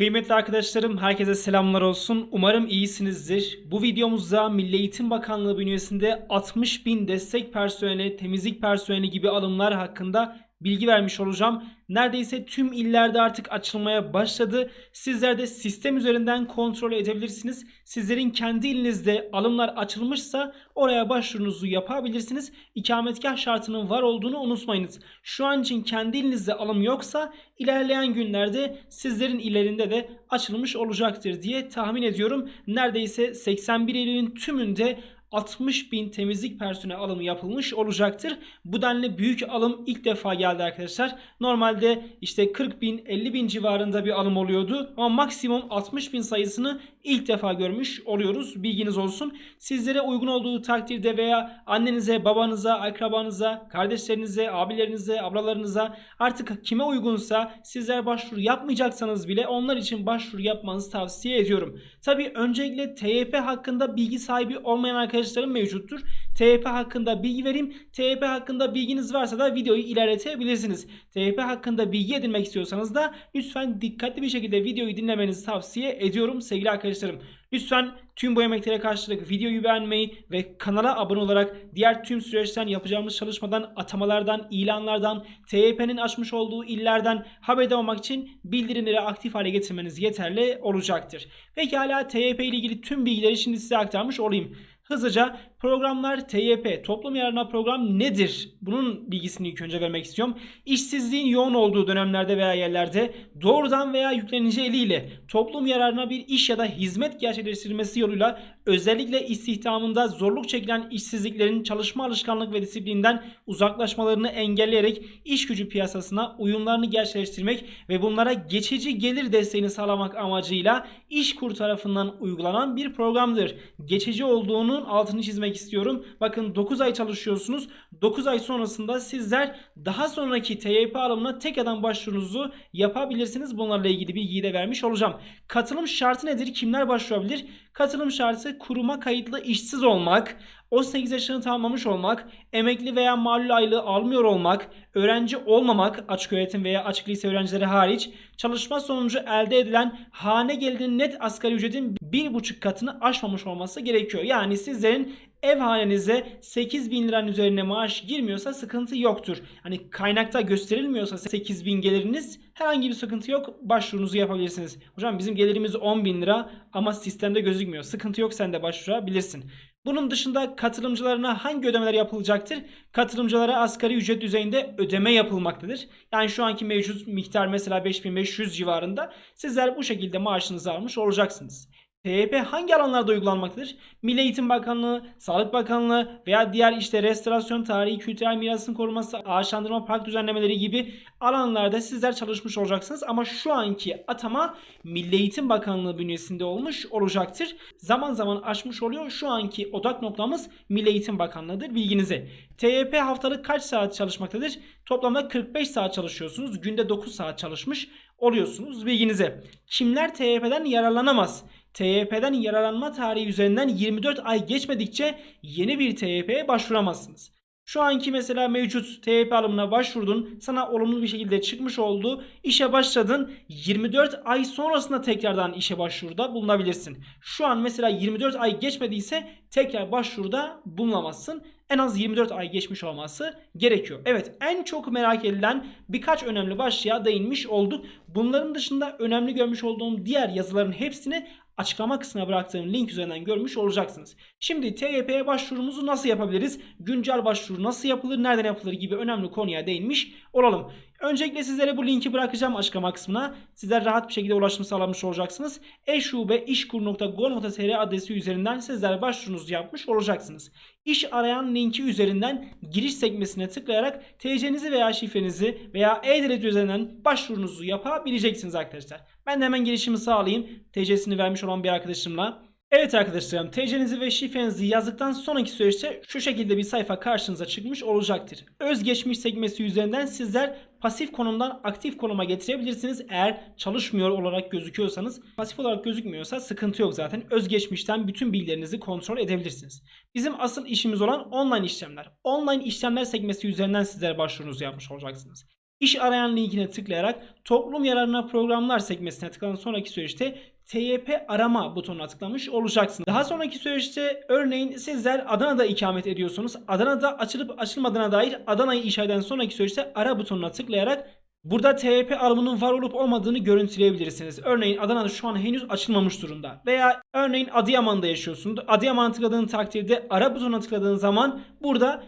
Kıymetli arkadaşlarım herkese selamlar olsun. Umarım iyisinizdir. Bu videomuzda Milli Eğitim Bakanlığı bünyesinde 60 bin destek personeli, temizlik personeli gibi alımlar hakkında bilgi vermiş olacağım. Neredeyse tüm illerde artık açılmaya başladı. Sizler de sistem üzerinden kontrol edebilirsiniz. Sizlerin kendi ilinizde alımlar açılmışsa oraya başvurunuzu yapabilirsiniz. İkametgah şartının var olduğunu unutmayınız. Şu an için kendi ilinizde alım yoksa ilerleyen günlerde sizlerin ilerinde de açılmış olacaktır diye tahmin ediyorum. Neredeyse 81 Eylül'ün tümünde 60 bin temizlik personeli alımı yapılmış olacaktır. Bu denli büyük alım ilk defa geldi arkadaşlar. Normalde işte 40 bin 50 bin civarında bir alım oluyordu. Ama maksimum 60 bin sayısını ilk defa görmüş oluyoruz. Bilginiz olsun. Sizlere uygun olduğu takdirde veya annenize, babanıza, akrabanıza, kardeşlerinize, abilerinize, ablalarınıza artık kime uygunsa sizler başvuru yapmayacaksanız bile onlar için başvuru yapmanızı tavsiye ediyorum. Tabi öncelikle TYP hakkında bilgi sahibi olmayan arkadaşlarım mevcuttur. TYP hakkında bilgi vereyim. TYP hakkında bilginiz varsa da videoyu ilerletebilirsiniz. TYP hakkında bilgi edinmek istiyorsanız da lütfen dikkatli bir şekilde videoyu dinlemenizi tavsiye ediyorum sevgili arkadaşlarım. Lütfen tüm bu emeklere karşılık videoyu beğenmeyi ve kanala abone olarak diğer tüm süreçten yapacağımız çalışmadan, atamalardan, ilanlardan, TYP'nin açmış olduğu illerden haberdar olmak için bildirimleri aktif hale getirmeniz yeterli olacaktır. Pekala TYP ile ilgili tüm bilgileri şimdi size aktarmış olayım. Hızlıca programlar TYP, toplum yararına program nedir? Bunun bilgisini ilk önce vermek istiyorum. İşsizliğin yoğun olduğu dönemlerde veya yerlerde doğrudan veya yüklenici eliyle toplum yararına bir iş ya da hizmet gerçekleştirilmesi yoluyla özellikle istihdamında zorluk çekilen işsizliklerin çalışma alışkanlık ve disiplinden uzaklaşmalarını engelleyerek iş gücü piyasasına uyumlarını gerçekleştirmek ve bunlara geçici gelir desteğini sağlamak amacıyla İşkur tarafından uygulanan bir programdır. Geçici olduğunun altını çizmek istiyorum. Bakın 9 ay çalışıyorsunuz. 9 ay sonrasında sizler daha sonraki TYP alımına tek adam başvurunuzu yapabilirsiniz. Bunlarla ilgili bilgiyi de vermiş olacağım. Katılım şartı nedir? Kimler başvurabilir? Katılım şartı kuruma kayıtlı işsiz olmak, 18 yaşını tamamlamış olmak, emekli veya malul aylığı almıyor olmak, öğrenci olmamak, açık öğretim veya açık lise öğrencileri hariç, çalışma sonucu elde edilen hane gelirinin net asgari ücretin 1,5 katını aşmamış olması gerekiyor. Yani sizlerin ev hanenize 8 bin liranın üzerine maaş girmiyorsa sıkıntı yoktur. Hani kaynakta gösterilmiyorsa 8 bin geliriniz herhangi bir sıkıntı yok. Başvurunuzu yapabilirsiniz. Hocam bizim gelirimiz 10 bin lira ama sistemde gözükmüyor. Sıkıntı yok sen de başvurabilirsin. Bunun dışında katılımcılarına hangi ödemeler yapılacaktır? Katılımcılara asgari ücret düzeyinde ödeme yapılmaktadır. Yani şu anki mevcut miktar mesela 5500 civarında sizler bu şekilde maaşınızı almış olacaksınız. TYP hangi alanlarda uygulanmaktadır? Milli Eğitim Bakanlığı, Sağlık Bakanlığı veya diğer işte restorasyon, tarihi, kültürel mirasın korunması, ağaçlandırma, park düzenlemeleri gibi alanlarda sizler çalışmış olacaksınız. Ama şu anki atama Milli Eğitim Bakanlığı bünyesinde olmuş olacaktır. Zaman zaman açmış oluyor. Şu anki odak noktamız Milli Eğitim Bakanlığı'dır bilginize. TYP haftalık kaç saat çalışmaktadır? Toplamda 45 saat çalışıyorsunuz. Günde 9 saat çalışmış oluyorsunuz bilginize. Kimler TYP'den yararlanamaz? TYP'den yararlanma tarihi üzerinden 24 ay geçmedikçe yeni bir TYP'ye başvuramazsınız. Şu anki mesela mevcut TYP alımına başvurdun. Sana olumlu bir şekilde çıkmış oldu. İşe başladın. 24 ay sonrasında tekrardan işe başvuruda bulunabilirsin. Şu an mesela 24 ay geçmediyse tekrar başvuruda bulunamazsın. En az 24 ay geçmiş olması gerekiyor. Evet en çok merak edilen birkaç önemli başlığa değinmiş olduk. Bunların dışında önemli görmüş olduğum diğer yazıların hepsini açıklama kısmına bıraktığım link üzerinden görmüş olacaksınız. Şimdi TYP'ye başvurumuzu nasıl yapabiliriz? Güncel başvuru nasıl yapılır? Nereden yapılır gibi önemli konuya değinmiş olalım. Öncelikle sizlere bu linki bırakacağım açıklama kısmına. Sizler rahat bir şekilde ulaşım sağlamış olacaksınız. eşube.işkur.gol.tr adresi üzerinden sizler başvurunuzu yapmış olacaksınız. İş arayan linki üzerinden giriş sekmesine tıklayarak TC'nizi veya şifrenizi veya e-devlet üzerinden başvurunuzu yapabileceksiniz arkadaşlar. Ben de hemen girişimi sağlayayım. TC'sini vermiş olan bir arkadaşımla. Evet arkadaşlarım TC'nizi ve şifrenizi yazdıktan sonraki süreçte şu şekilde bir sayfa karşınıza çıkmış olacaktır. Özgeçmiş sekmesi üzerinden sizler pasif konumdan aktif konuma getirebilirsiniz. Eğer çalışmıyor olarak gözüküyorsanız pasif olarak gözükmüyorsa sıkıntı yok zaten. Özgeçmişten bütün bilgilerinizi kontrol edebilirsiniz. Bizim asıl işimiz olan online işlemler. Online işlemler sekmesi üzerinden sizler başvurunuzu yapmış olacaksınız. İş arayan linkine tıklayarak toplum yararına programlar sekmesine tıklanan sonraki süreçte TYP arama butonuna tıklamış olacaksınız. Daha sonraki süreçte örneğin sizler Adana'da ikamet ediyorsunuz. Adana'da açılıp açılmadığına dair Adana'yı inşa eden sonraki süreçte ara butonuna tıklayarak Burada TYP alımının var olup olmadığını görüntüleyebilirsiniz. Örneğin Adana'da şu an henüz açılmamış durumda. Veya örneğin Adıyaman'da yaşıyorsun. Adıyaman'a tıkladığın takdirde ara butonuna tıkladığın zaman burada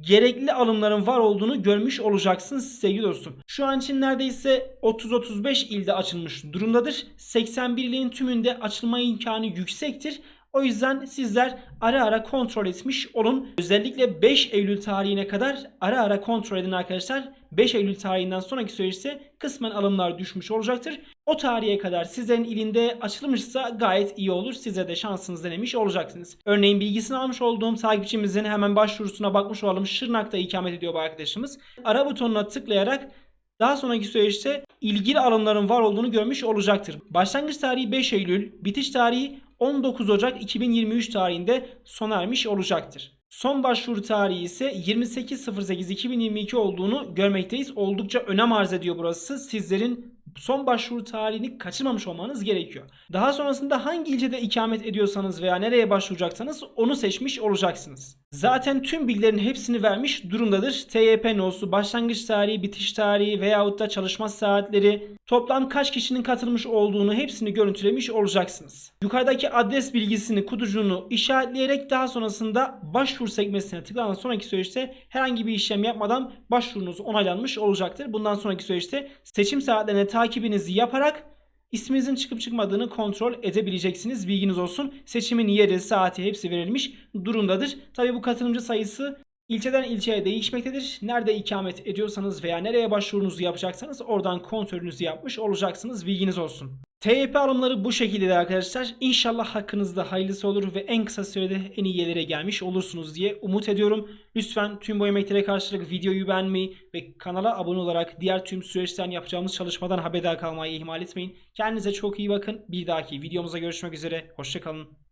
gerekli alımların var olduğunu görmüş olacaksın sevgili dostum. Şu an için neredeyse 30-35 ilde açılmış durumdadır. 81 ilin tümünde açılma imkanı yüksektir. O yüzden sizler ara ara kontrol etmiş olun. Özellikle 5 Eylül tarihine kadar ara ara kontrol edin arkadaşlar. 5 Eylül tarihinden sonraki süreçte kısmen alımlar düşmüş olacaktır. O tarihe kadar sizlerin ilinde açılmışsa gayet iyi olur. Size de şansınız denemiş olacaksınız. Örneğin bilgisini almış olduğum takipçimizin hemen başvurusuna bakmış olalım. Şırnak'ta ikamet ediyor bu arkadaşımız. Ara butonuna tıklayarak daha sonraki süreçte ilgili alımların var olduğunu görmüş olacaktır. Başlangıç tarihi 5 Eylül, bitiş tarihi 19 Ocak 2023 tarihinde sona ermiş olacaktır. Son başvuru tarihi ise 28.08.2022 olduğunu görmekteyiz. Oldukça önem arz ediyor burası. Sizlerin son başvuru tarihini kaçırmamış olmanız gerekiyor. Daha sonrasında hangi ilçede ikamet ediyorsanız veya nereye başvuracaksanız onu seçmiş olacaksınız. Zaten tüm bilgilerin hepsini vermiş durumdadır. TYP nosu, başlangıç tarihi, bitiş tarihi veyahut da çalışma saatleri, toplam kaç kişinin katılmış olduğunu hepsini görüntülemiş olacaksınız. Yukarıdaki adres bilgisini, kutucuğunu işaretleyerek daha sonrasında başvuru sekmesine tıklanan sonraki süreçte herhangi bir işlem yapmadan başvurunuz onaylanmış olacaktır. Bundan sonraki süreçte seçim saatlerine takibinizi yaparak İsminizin çıkıp çıkmadığını kontrol edebileceksiniz. Bilginiz olsun. Seçimin yeri, saati hepsi verilmiş durumdadır. Tabi bu katılımcı sayısı ilçeden ilçeye değişmektedir. Nerede ikamet ediyorsanız veya nereye başvurunuzu yapacaksanız oradan kontrolünüzü yapmış olacaksınız. Bilginiz olsun. TYP alımları bu şekilde arkadaşlar. İnşallah hakkınızda hayırlısı olur ve en kısa sürede en iyi yerlere gelmiş olursunuz diye umut ediyorum. Lütfen tüm bu emeklere karşılık videoyu beğenmeyi ve kanala abone olarak diğer tüm süreçten yapacağımız çalışmadan haberdar kalmayı ihmal etmeyin. Kendinize çok iyi bakın. Bir dahaki videomuza görüşmek üzere. Hoşçakalın.